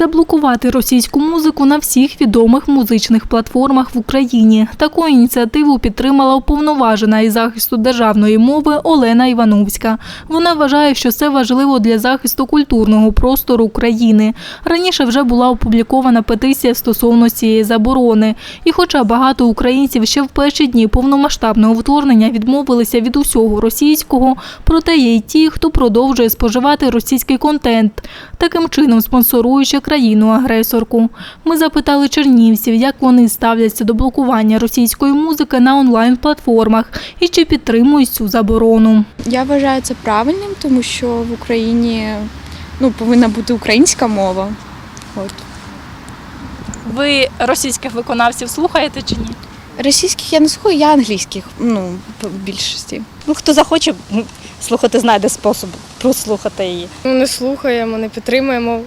заблокувати російську музику на всіх відомих музичних платформах в Україні. Таку ініціативу підтримала уповноважена із захисту державної мови Олена Івановська. Вона вважає, що це важливо для захисту культурного простору України. Раніше вже була опублікована петиція стосовно цієї заборони. І хоча багато українців ще в перші дні повномасштабного вторгнення відмовилися від усього російського, проте є й ті, хто продовжує споживати російський контент, таким чином спонсоруючи країну-агресорку. Ми запитали чернівців, як вони ставляться до блокування російської музики на онлайн-платформах і чи підтримують цю заборону. Я вважаю це правильним, тому що в Україні ну, повинна бути українська мова. От. Ви російських виконавців слухаєте чи ні? Російських я не слухаю, я англійських, ну, в більшості. Ну, хто захоче слухати, знайде спосіб прослухати її. Ну, не слухаємо, не підтримуємо.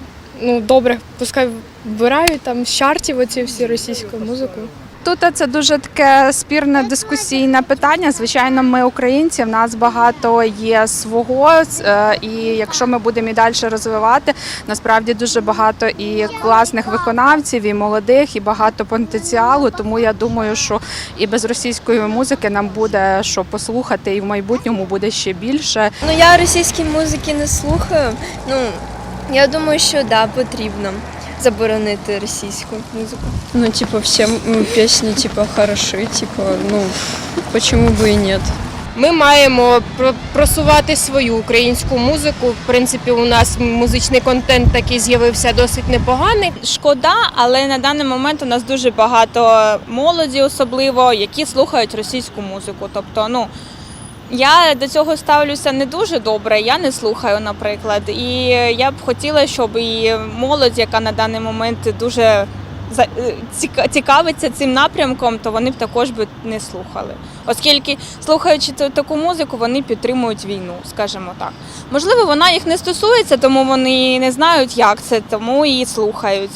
Ну, добре, пускай вбирають там з чартів оці всі російську музику. Тут це дуже таке спірне дискусійне питання. Звичайно, ми українці, в нас багато є свого, е, і якщо ми будемо і далі розвивати, насправді дуже багато і класних виконавців, і молодих, і багато потенціалу. Тому я думаю, що і без російської музики нам буде що послухати, і в майбутньому буде ще більше. Ну я російської музики не слухаю. Ну я думаю, що да, потрібно заборонити російську музику. Ну, типа, всем м, песни, типа, хороши, типа, ну, почему бы и нет. Ми маємо про- просувати свою українську музику. В принципі, у нас музичний контент такий з'явився досить непоганий. Шкода, але на даний момент у нас дуже багато молоді, особливо, які слухають російську музику. Тобто, ну я до цього ставлюся не дуже добре. Я не слухаю, наприклад. І я б хотіла, щоб і молодь, яка на даний момент дуже е, цікавиться цим напрямком, то вони б також би не слухали. Оскільки, слухаючи таку музику, вони підтримують війну, скажімо так. Можливо, вона їх не стосується, тому вони не знають, як це, тому і слухають.